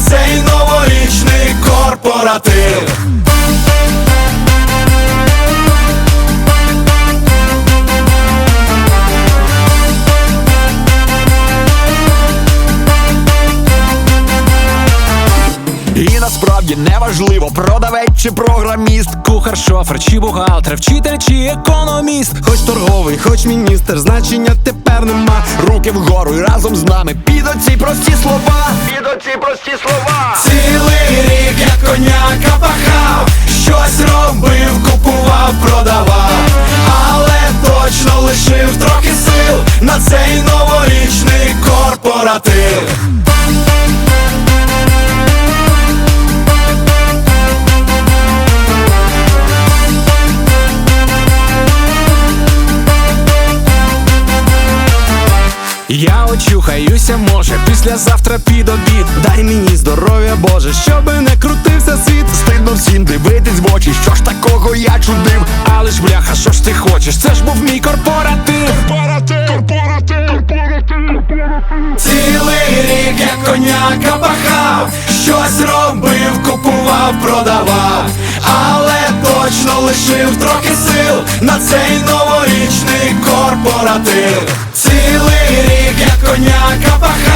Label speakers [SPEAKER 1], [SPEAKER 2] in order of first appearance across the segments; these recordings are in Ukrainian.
[SPEAKER 1] Цей новорічний корпоратив.
[SPEAKER 2] Насправді неважливо, продавець чи програміст.
[SPEAKER 3] Кухар, шофер, чи бухгалтер, вчитель чи економіст
[SPEAKER 2] Хоч торговий, хоч міністр, значення тепер нема. Руки вгору і разом з нами під оці прості слова. Під оці прості слова.
[SPEAKER 1] Цілий рік як коняка пахав, щось робив, купував, продавав, але точно лишив трохи сил на цей новорічний корпоратив.
[SPEAKER 3] Я очухаюся, може, післязавтра під обід
[SPEAKER 2] Дай мені здоров'я, Боже, щоби не крутився світ. Стидно всім дивитись в очі, що ж такого я чудив.
[SPEAKER 3] Але ж бляха, що ж ти хочеш? Це ж був мій корпоратив
[SPEAKER 1] Цілий рік як коняка пахав, щось робив, купував, продавав, але точно лишив трохи сил на цей новорічний корпоратив. Цілий рік як коняка пахав,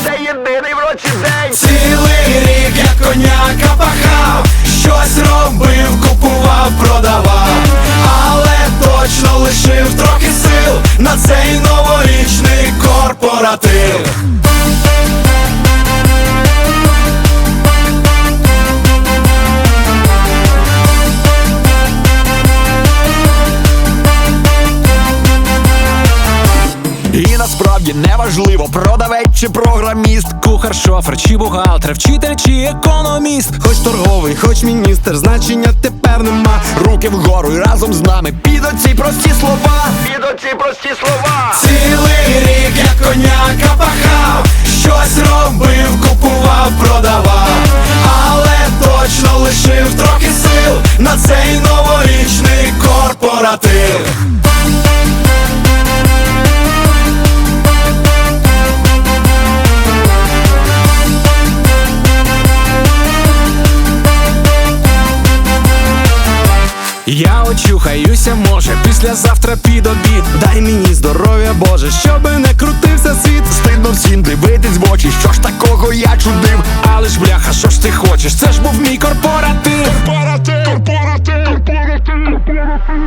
[SPEAKER 1] Точно лишив трохи сил на цей новорічний корпоратив.
[SPEAKER 2] Насправді неважливо, продавець чи програміст.
[SPEAKER 3] Кухар, шофер, чи бухгалтер, вчитель чи економіст
[SPEAKER 2] Хоч торговий, хоч міністр, значення тепер нема. Руки вгору і разом з нами під оці прості слова. Під оці прості слова.
[SPEAKER 1] Цілий рік як коняка пахав, щось робив, купував, продавав, але точно лишив трохи сил на цей новорічний корпоратив.
[SPEAKER 3] Очухаюся, може, післязавтра під обід
[SPEAKER 2] Дай мені здоров'я, Боже, щоби не крутився світ. Стидно всім дивитись в очі, що ж такого я чудив.
[SPEAKER 3] Але ж бляха, що ж ти хочеш? Це ж був мій корпоратив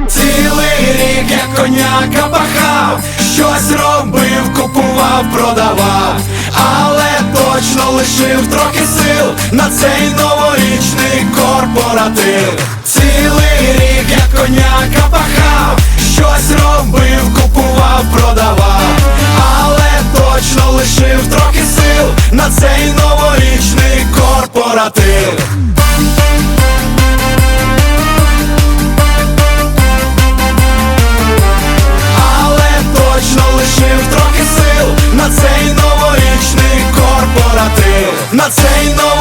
[SPEAKER 1] Цілий рік як коняка пахав, щось робив, купував, продавав, але точно лишив трохи сил на цей новорічний корпоратив. Цілий щось робив, купував, продавав, але точно лишив трохи сил на цей новорічний корпоратив. але точно лишив трохи сил на цей новорічний на цей новорічний